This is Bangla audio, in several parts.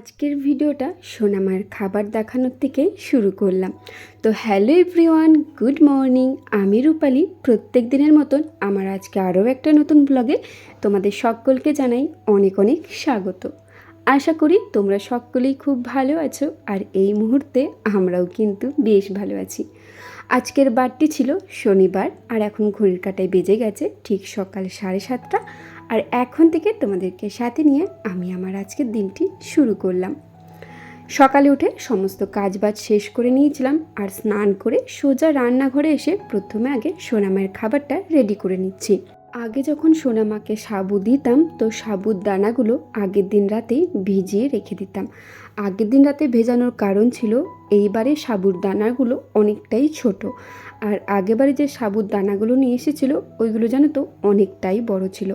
আজকের ভিডিওটা সোনামার খাবার দেখানোর থেকে শুরু করলাম। তো হ্যালো এভরিওয়ান, গুড মর্নিং। আমি রূপালি। প্রত্যেক দিনের মতন আমার আজকে আরও একটা নতুন ব্লগে তোমাদের সকলকে জানাই অনেক অনেক স্বাগত। আশা করি তোমরা সকলেই খুব ভালো আছো আর এই মুহূর্তে আমরাও কিন্তু বেশ ভালো আছি। আজকের বারটি ছিল শনিবার আর এখন ঘড়ির কাটায় বেজে গেছে ঠিক সকাল সাড়ে সাতটা। আর এখন থেকে তোমাদেরকে সাথে নিয়ে আমি আমার আজকের দিনটি শুরু করলাম। সকালে উঠে সমস্ত কাজবাজ শেষ করে নিয়েছিলাম আর স্নান করে সোজা রান্নাঘরে এসে প্রথমে আগে সোনামায়ের খাবারটা রেডি করে নিচ্ছি। আগে যখন সোনামাকে সাবু দিতাম তো সাবুর দানাগুলো আগের দিন রাতেই ভিজিয়ে রেখে দিতাম। আগের দিন রাতে ভেজানোর কারণ ছিল এইবারে সাবুর দানাগুলো অনেকটাই ছোট আর আগেবারে যে সাবুর দানাগুলো নিয়ে এসেছিল ওইগুলো জানো তো অনেকটাই বড় ছিল।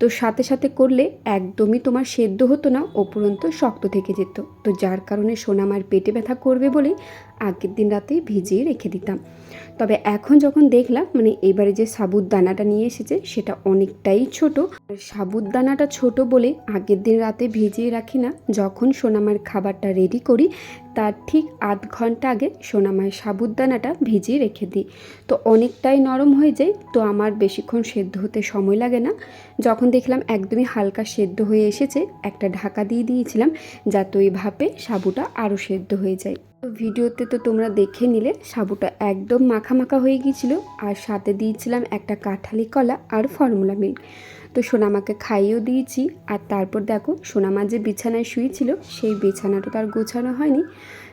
তো সাথে সাথে করলে একদমই তোমার সেদ্ধ হতো না, উপরন্ত শক্ত থেকে যেত। তো যার কারণে সোনামার পেটে ব্যথা করবে বলে আগের দিন রাতে ভিজিয়ে রেখে দিতাম। তবে এখন যখন দেখলাম মানে এবারে যে সাবুর দানাটা নিয়ে এসেছে, সেটা অনেকটাই ছোট। আর সাবুর দানাটা ছোট বলে আগের দিন রাতে ভিজিয়ে রাখি না, যখন সোনামার খাবারটা রেডি করি, তার ঠিক আধ ঘণ্টা আগে সোনামায়ের সাবুদানাটা ভিজিয়ে রেখে দিই। তো অনেকটাই নরম হয়ে যায়, তো আমার বেশিক্ষণ সেদ্ধ হতে সময় লাগে না। যখন দেখলাম একদমই হালকা সেদ্ধ হয়ে এসেছে, একটা ঢাকা দিয়ে দিয়েছিলাম যাতে ওই ভাপে সাবুটা আরও সেদ্ধ হয়ে যায়। তো ভিডিওতে তো তোমরা দেখে নিলে সাবুটা একদম মাখা মাখা হয়ে গিয়েছিল, আর সাথে দিয়েছিলাম একটা কাঁঠালি কলা আর ফর্মুলা মিল্ক তো সোনামাকে খাইয়েও দিয়েছি, আর তারপর দেখো সোনামা যে বিছানায় শুয়েছিল, সেই বিছানাটা তার গোছানো হয়নি।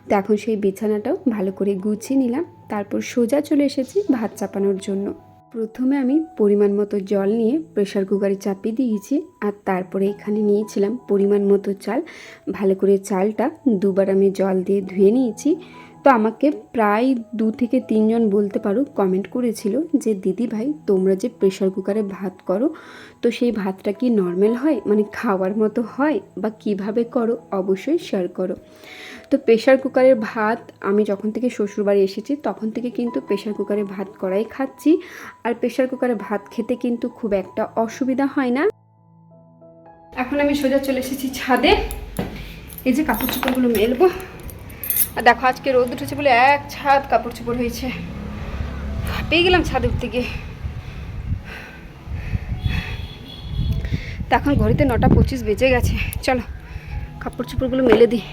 তো এখন সেই বিছানাটাও ভালো করে গুছিয়ে নিলাম, তারপর সোজা চলে এসেছি ভাত চাপানোর জন্য। প্রথমে আমি পরিমাণ মতো জল নিয়ে প্রেশার কুকারে চাপিয়ে দিয়েছি আর তারপরে এখানে নিয়েছিলাম পরিমাণ মতো চাল। ভালো করে চালটা দুবার আমি জল দিয়ে ধুয়ে নিয়েছি। তো আমাকে প্রায় দু থেকে তিনজন বলতে পারো কমেন্ট করেছিল যে, দিদি ভাই, তোমরা যে প্রেশার কুকারে ভাত করো, তো সেই ভাতটা কি নর্মাল হয়? মানে খাওয়ার মতো হয়? বা কীভাবে করো? অবশ্যই শেয়ার করো। তো প্রেশার কুকারের ভাত আমি যখন থেকে শ্বশুরবাড়ি এসেছি, তখন থেকে কিন্তু প্রেশার কুকারে ভাত করাই খাচ্ছি। আর প্রেশার কুকারে ভাত খেতে কিন্তু খুব একটা অসুবিধা হয় না। এখন আমি সোজা চলে এসেছি ছাদে। এই যে কাপড় চোপড়গুলো মেলবো। আর দেখো, আজকে রোদ উঠেছে বলে এক ছাদ কাপড় চোপড় হয়েছে। পেয়ে গেলাম ছাদে উঠতে গিয়ে। তা এখন ঘড়িতে নটা পঁচিশ বেজে গেছে। চলো, কাপড় চোপড়গুলো মেলে দিই।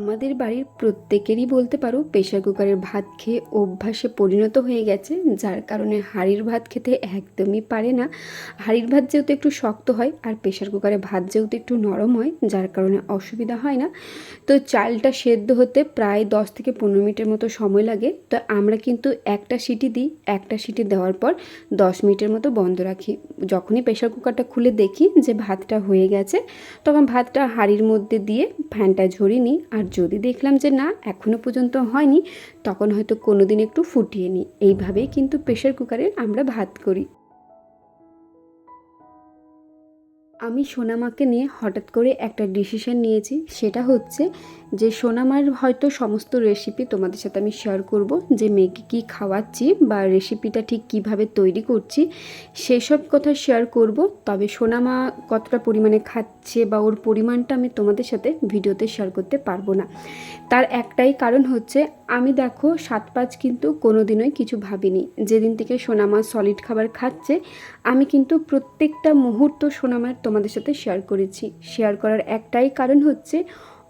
আমাদের বাড়ির প্রত্যেকেরই বলতে পারো প্রেশার কুকারের ভাত খেয়ে অভ্যাসে পরিণত হয়ে গেছে, যার কারণে হাঁড়ির ভাত খেতে একদমই পারে না। হাঁড়ির ভাত যেহেতু একটু শক্ত হয় আর প্রেশার কুকারে ভাত যেহেতু একটু নরম হয়, যার কারণে অসুবিধা হয় না। তো চালটা সেদ্ধ হতে প্রায় দশ থেকে পনেরো মিনিটের মতো সময় লাগে। তো আমরা কিন্তু একটা সিটি দিই, একটা সিটি দেওয়ার পর দশ মিনিটের মতো বন্ধ রাখি। যখনই প্রেশার কুকারটা খুলে দেখি যে ভাতটা হয়ে গেছে, তখন ভাতটা হাঁড়ির মধ্যে দিয়ে ফ্যানটা ঝরিয়ে নিই আর যদি দেখলাম যে না এখনও পর্যন্ত হয়নি, তখন হয়তো কোনো দিন একটু ফুটিয়ে নিই। এইভাবেই কিন্তু প্রেশার কুকারে আমরা ভাত করি। আমি সোনামাকে নিয়ে হঠাৎ করে একটা ডিসিশন নিয়েছি। সেটা হচ্ছে যে সোনামার হয়তো সমস্ত রেসিপি তোমাদের সাথে আমি শেয়ার করব, যে মেয়েকে কী খাওয়াচ্ছি বা রেসিপিটা ঠিক কীভাবে তৈরি করছি, সেসব কথা শেয়ার করব। তবে সোনামা কতটা পরিমাণে খাচ্ছে বা ওর পরিমাণটা আমি তোমাদের সাথে ভিডিওতে শেয়ার করতে পারব না। তার একটাই কারণ হচ্ছে আমি দেখো সাত পাঁচ কিন্তু কোনো দিনই কিছু ভাবিনি। যেদিন থেকে সোনামা সলিড খাবার খাচ্ছে, আমি কিন্তু প্রত্যেকটা মুহূর্ত সোনামার তোমাদের সাথে শেয়ার করেছি। শেয়ার করার একটাই কারণ হচ্ছে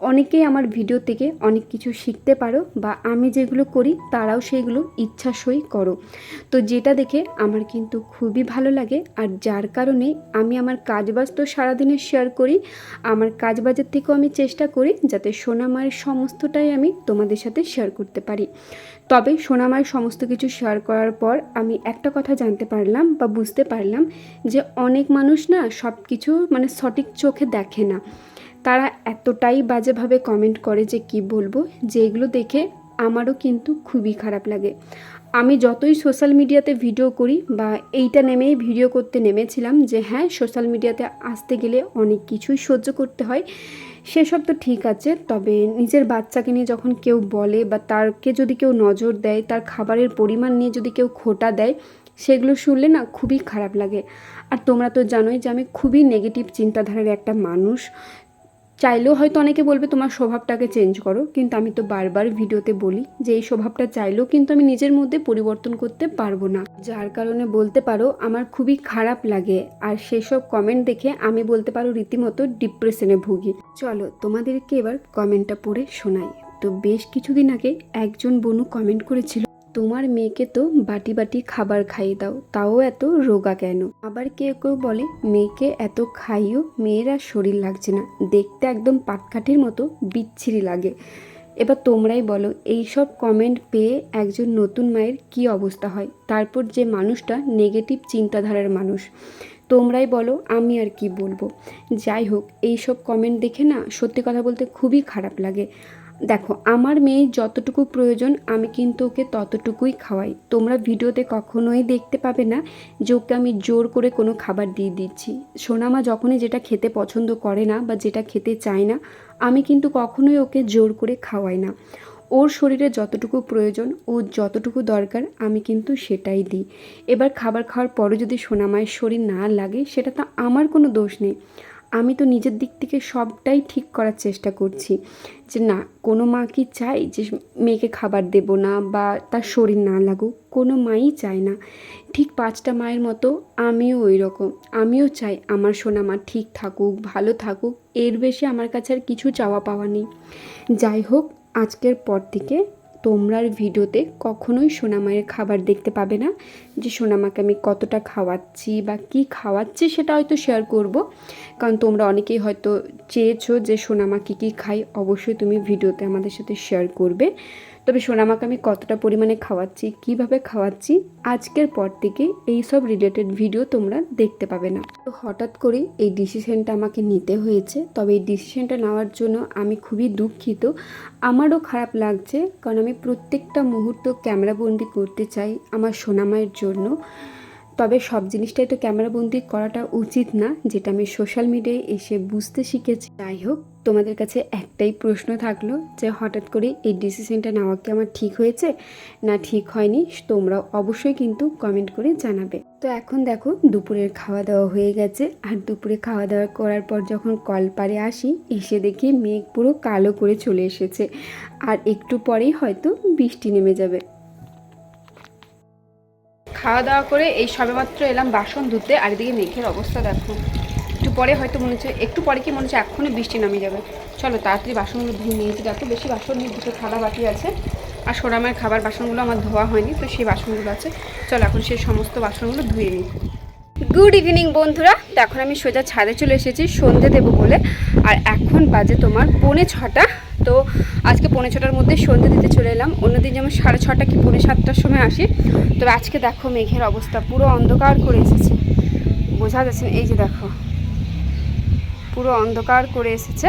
অনেকেই আমার ভিডিও থেকে অনেক কিছু শিখতে পারো বা আমি যেগুলো করি তারাও সেগুলো ইচ্ছাসই করো। তো যেটা দেখে আমার কিন্তু খুবই ভালো লাগে আর যার কারণে আমি আমার কাজবাজ তো সারাদিনে শেয়ার করি, আমার কাজবাজের থেকেও আমি চেষ্টা করি যাতে সোনামায়ের সমস্তটাই আমি তোমাদের সাথে শেয়ার করতে পারি। তবে সোনামায়ের সমস্ত কিছু শেয়ার করার পর আমি একটা কথা জানতে পারলাম বা বুঝতে পারলাম যে অনেক মানুষ না সব কিছু মানে সঠিক চোখে দেখে না। তারা এতটাই বাজেভাবে কমেন্ট করে যে কি বলব, যে এগুলো দেখে আমারও কিন্তু খুবই খারাপ লাগে। আমি যতই সোশ্যাল মিডিয়াতে ভিডিও করি বা এইটা নেমেই ভিডিও করতে নেমেছিলাম যে হ্যাঁ সোশ্যাল মিডিয়াতে আসতে গেলে অনেক কিছুই সহ্য করতে হয়, সেসব তো ঠিক আছে। তবে নিজের বাচ্চাকে নিয়ে যখন কেউ বলে বা তারকে যদি কেউ নজর দেয়, তার খাবারের পরিমাণ নিয়ে যদি কেউ খোটা দেয়, সেগুলো শুনলে না খুবই খারাপ লাগে। আর তোমরা তো জানোই যে আমি খুবই নেগেটিভ চিন্তাধারার একটা মানুষ। চাইলেও হয়তো অনেকে বলবে তোমার স্বভাবটাকে চেঞ্জ করো, কিন্তু আমি তো বারবার ভিডিওতে বলি যে এই স্বভাবটা চাইলেও কিন্তু আমি নিজের মধ্যে পরিবর্তন করতে পারব না। যার কারণে বলতে পারো আমার খুবই খারাপ লাগে, আর সেসব কমেন্ট দেখে আমি বলতে পারো রীতিমতো ডিপ্রেশনে ভুগি। চলো তোমাদেরকে এবার কমেন্টটা পড়ে শোনাই। তো বেশ কিছুদিন আগে একজন বনু কমেন্ট করেছিল। তোমার মেয়েকে তো বাটি বাটি খাবার খাইয়ে দাও, তাও এত রোগা কেন? আবার কেউ কেউ বলে, মেয়েকে এত খাইও, মেয়ের আর শরীর লাগছে না, দেখতে একদম পাটকাঠির মতো, বিচ্ছিরি লাগে। এবার তোমরাই বলো এই সব কমেন্ট পেয়ে একজন নতুন মায়ের কি অবস্থা হয়? তারপর যে মানুষটা নেগেটিভ চিন্তাধারার মানুষ। তোমরাই বলো, আমি আর কি বলব? যাই হোক এই সব কমেন্ট দেখে না সত্যি কথা বলতে খুবই খারাপ লাগে। দেখো, আমার মেয়ে যতটুকু প্রয়োজন, আমি কিন্তু ওকে ততটুকুই খাওয়াই। তোমরা ভিডিওতে কখনোই দেখতে পাবে না যে ওকে আমি জোর করে কোনো খাবার দিয়ে দিচ্ছি। সোনামা যখনই যেটা খেতে পছন্দ করে না বা যেটা খেতে চায় না, আমি কিন্তু কখনোই ওকে জোর করে খাওয়াই না। ওর শরীরে যতটুকু প্রয়োজন ও যতটুকু দরকার, আমি কিন্তু সেটাই দিই। এবার খাবার খাওয়ার পরে যদি সোনামায়ের শরীর না লাগে, সেটা তো আমার কোনো দোষ নেই। আমি তো নিজের দিক থেকে সবটাই ঠিক করার চেষ্টা করছি। যে না, কোনো মা কি চায় যে মেয়েকে খাবার দেব না বা তার শরীর না লাগুক? কোনো মাই চায় না। ঠিক পাঁচটা মায়ের মতো আমিও ওই রকম আমিও চাই আমার সোনা মা ঠিক থাকুক, ভালো থাকুক। এর বেশি আমার কাছে আর কিছু চাওয়া পাওয়া নেই। যাই হোক, আজকের পর থেকে তোমরার ভিডিওতে কখনোই সোনামায়ের খাবার দেখতে পাবে না। যে সোনামাকে আমি কতটা খাওয়াচ্ছি বা কি খাওয়াচ্ছি সেটা হয়তো শেয়ার করব। কারণ তোমরা অনেকেই হয়তো চেয়েছো যে সোনামা কী কী খাই অবশ্যই তুমি ভিডিওতে আমাদের সাথে শেয়ার করবে। তবে সোনামাকে আমি কতটা পরিমাণে খাওয়াচ্ছি, কীভাবে খাওয়াচ্ছি, আজকের পর থেকে এই সব রিলেটেড ভিডিও তোমরা দেখতে পাবে না। তো হঠাৎ করে এই ডিসিশনটা আমাকে নিতে হয়েছে। তবে এই ডিসিশনটা নেওয়ার জন্য আমি খুবই দুঃখিত। আমারও খারাপ লাগছে, কারণ আমি প্রত্যেকটা মুহূর্ত ক্যামেরাবন্দি করতে চাই আমার সোনামায়ের জন্য। তবে সব জিনিসটাই তো ক্যামেরাবন্দি করাটা উচিত না, যেটা আমি সোশ্যাল মিডিয়ায় এসে বুঝতে শিখেছি। যাই হোক, তোমাদের কাছে একটাই প্রশ্ন থাকল যে হঠাৎ করে এই ডিসিশনটা নেওয়া কি আমার ঠিক হয়েছে, না ঠিক হয়নি, তোমরা অবশ্যই কিন্তু কমেন্ট করে জানাবে। তো এখন দেখো, দুপুরের খাওয়া দাওয়া হয়ে গেছে। আর দুপুরে খাওয়া দাওয়া করার পর যখন কলপারে আসি, এসে দেখি মেঘ পুরো কালো করে চলে এসেছে। আর একটু পরেই হয়তো বৃষ্টি নেমে যাবে। খাওয়া দাওয়া করে এই সবেমাত্র এলাম বাসন ধুতে। আর এদিকে মেঘের অবস্থা দেখো। একটু পরে হয়তো মনে হচ্ছে, একটু পরে কি মনে হচ্ছে এক্ষুনি বৃষ্টি নামে যাবে। চলো তাড়াতাড়ি বাসনগুলো ধুয়ে নিয়েছি দেখো বেশি বাসন নিয়ে দুটো থালা বাটি আছে। আর সোনামায়ের খাবার বাসনগুলো আমার ধোয়া হয়নি, তো সেই বাসনগুলো আছে। চলো এখন সেই সমস্ত বাসনগুলো ধুয়ে নিই। গুড ইভিনিং বন্ধুরা। তো এখন আমি সোজা ছাদে চলে এসেছি, সন্ধে দেবো বলে। আর এখন বাজে তোমার পৌনে ছটা। তো আজকে পৌনে ছটার মধ্যে সন্ধে দিতে চলে এলাম। অন্যদিন যেমন সাড়ে ছটা কি পৌনে সাতটার সময় আসি, তবে আজকে দেখো মেঘের অবস্থা, পুরো অন্ধকার করে এসেছে। বোঝা যাচ্ছে এই যে দেখো, পুরো অন্ধকার করে এসেছে।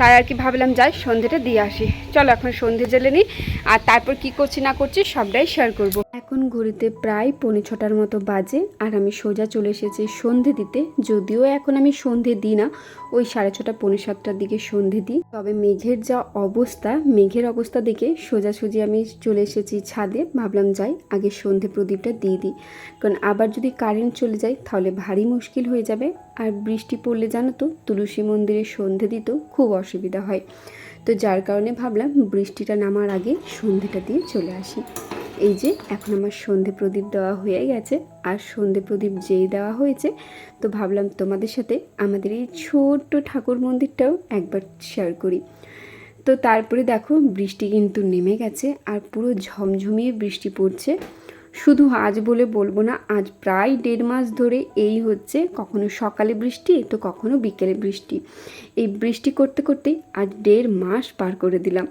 তাই আর কি ভাবলাম, যাই সন্ধেটা দিয়ে আসি। চলো এখন সন্ধে জেলে নিই, আর তারপর কি করছি না করছি সবটাই শেয়ার করব। এখন ঘড়িতে প্রায় পৌনে ছটার মতো বাজে, আর আমি সোজা চলে এসেছি সন্ধে দিতে। যদিও এখন আমি সন্ধে দিই না, ওই সাড়ে ছটা, পৌনে সাতটার দিকে সন্ধে দিই। তবে মেঘের যা অবস্থা, মেঘের অবস্থা দেখে সোজাসুজি আমি চলে এসেছি ছাদে। ভাবলাম, যাই, আগে সন্ধে প্রদীপটা দিয়ে দিই। কারণ আবার যদি কারেন্ট চলে যায়, তাহলে ভারী মুশকিল হয়ে যাবে। আর বৃষ্টি পড়লে জানো তো তুলসী মন্দিরে সন্ধে দিতেও খুব অসুবিধা হয়। তো যার কারণে ভাবলাম বৃষ্টিটা নামার আগে সন্ধেটা দিয়ে চলে আসি। এই যে এখন আমার সন্ধে প্রদীপ দেওয়া হয়ে গেছে আর সন্ধে প্রদীপ যেই দেওয়া হয়েছে, তো ভাবলাম তোমাদের সাথে আমাদের এই ছোট্ট ঠাকুর মন্দিরটাও একবার শেয়ার করি। তো তারপরে দেখো বৃষ্টি কিন্তু নেমে গেছে আর পুরো ঝমঝমিয়ে বৃষ্টি পড়ছে। শুধু আজ বলে বলব না, আজ প্রায় দেড় মাস ধরে এই হচ্ছে, কখনো সকালে বৃষ্টি, তো কখনো বিকেলে বৃষ্টি। এই বৃষ্টি করতে করতেই আজ দেড় মাস পার করে দিলাম।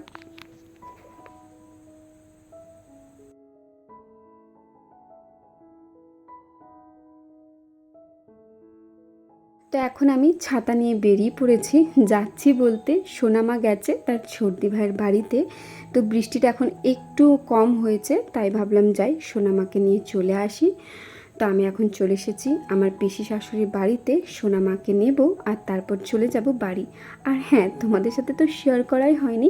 তো এখন আমি ছাতা নিয়ে বেরিয়ে পড়েছি। যাচ্ছি বলতে সোনামা গেছে তার সর্দি ভাইয়ের বাড়িতে। তো বৃষ্টিটা এখন একটু কম হয়েছে, তাই ভাবলাম যাই সোনামাকে নিয়ে চলে আসি। তো আমি এখন চলে এসেছি আমার পিসি শাশুড়ির বাড়িতে, সোনামাকে নেব আর তারপর চলে যাব বাড়ি। আর হ্যাঁ তোমাদের সাথে তো শেয়ার করাই হয়নি,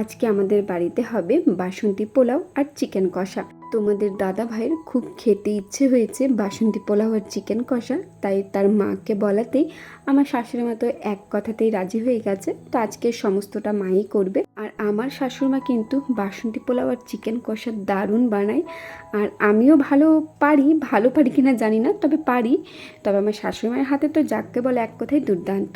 আজকে আমাদের বাড়িতে হবে বাসন্তী পোলাও আর চিকেন কষা। তোমাদের দাদা ভাইয়ের খুব খেতে ইচ্ছে হয়েছে বাসন্তী পোলাও আর চিকেন কষা, তাই তার মাকে বলাতেই আমার শাশুড়ি মা তো এক কথাতেই রাজি হয়ে গেছে। তো আজকে সমস্তটা মাই করবে। আমার শাশুড়িমা কিন্তু বাসন্তী পোলাও আর চিকেন কষা দারুণ বানায়। আর আমিও ভালো পারি ভালো পারি কিনা জানি না, তবে পারি। তবে আমার শাশুড়িমায়ের হাতে তো যাকে বলে এক কথাই দুর্দান্ত।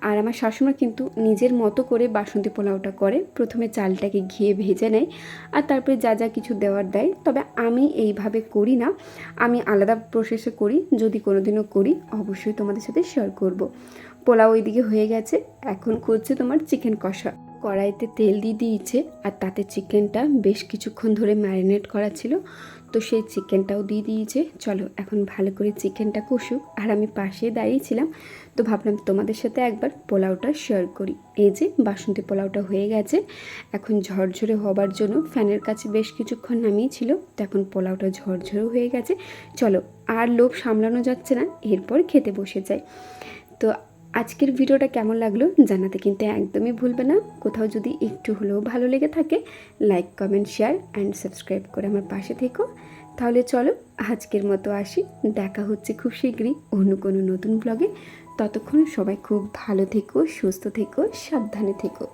আর আমার শাশুড়িমা কিন্তু নিজের মতো করে বাসন্তী পোলাওটা করে। প্রথমে চালটাকে ঘিয়ে ভেজে নেয় আর তারপরে যা যা কিছু দেওয়ার দেয়। তবে আমি এইভাবে করি না। আমি আলাদা প্রসেসে করি, যদি কোনো দিনও করি, অবশ্যই তোমাদের সাথে শেয়ার করব। পোলাও ওইদিকে হয়ে গেছে। এখন করছে তোমার চিকেন কষা। কড়াইতে তেল দিয়ে দিয়েছে আর তাতে চিকেনটা বেশ কিছুক্ষণ ধরে ম্যারিনেট করা ছিল। তো সেই চিকেনটাও দিয়ে দিয়েছে। চলো এখন ভালো করে চিকেনটা কষুক। আর আমি পাশে দাঁড়িয়েছিলাম তো ভাবলাম তোমাদের সাথে একবার পোলাওটা শেয়ার করি। এই যে বাসন্তী পোলাওটা হয়ে গেছে। এখন ঝরঝরে হবার জন্য ফ্যানের কাছে বেশ কিছুক্ষণ নামিয়েছিল তো এখন পোলাওটা ঝরঝরে হয়ে গেছে। চলো আর লোভ সামলানো যাচ্ছে না, এরপর খেতে বসে যাই। তো আজকের ভিডিওটা কেমন লাগল জানাতে কিন্তু একদমই ভুলবে না। কোথাও যদি একটু হলেও ভালো লেগে থাকে like comment share and subscribe করে আমার পাশে থেকো। তাহলে চলো আজকের মতো আসি। দেখা হচ্ছে খুব শীঘ্রই অন্য কোনো নতুন ব্লগে ততক্ষণ সবাই খুব ভালো থেকো, সুস্থ থেকো, সাবধানে থেকো।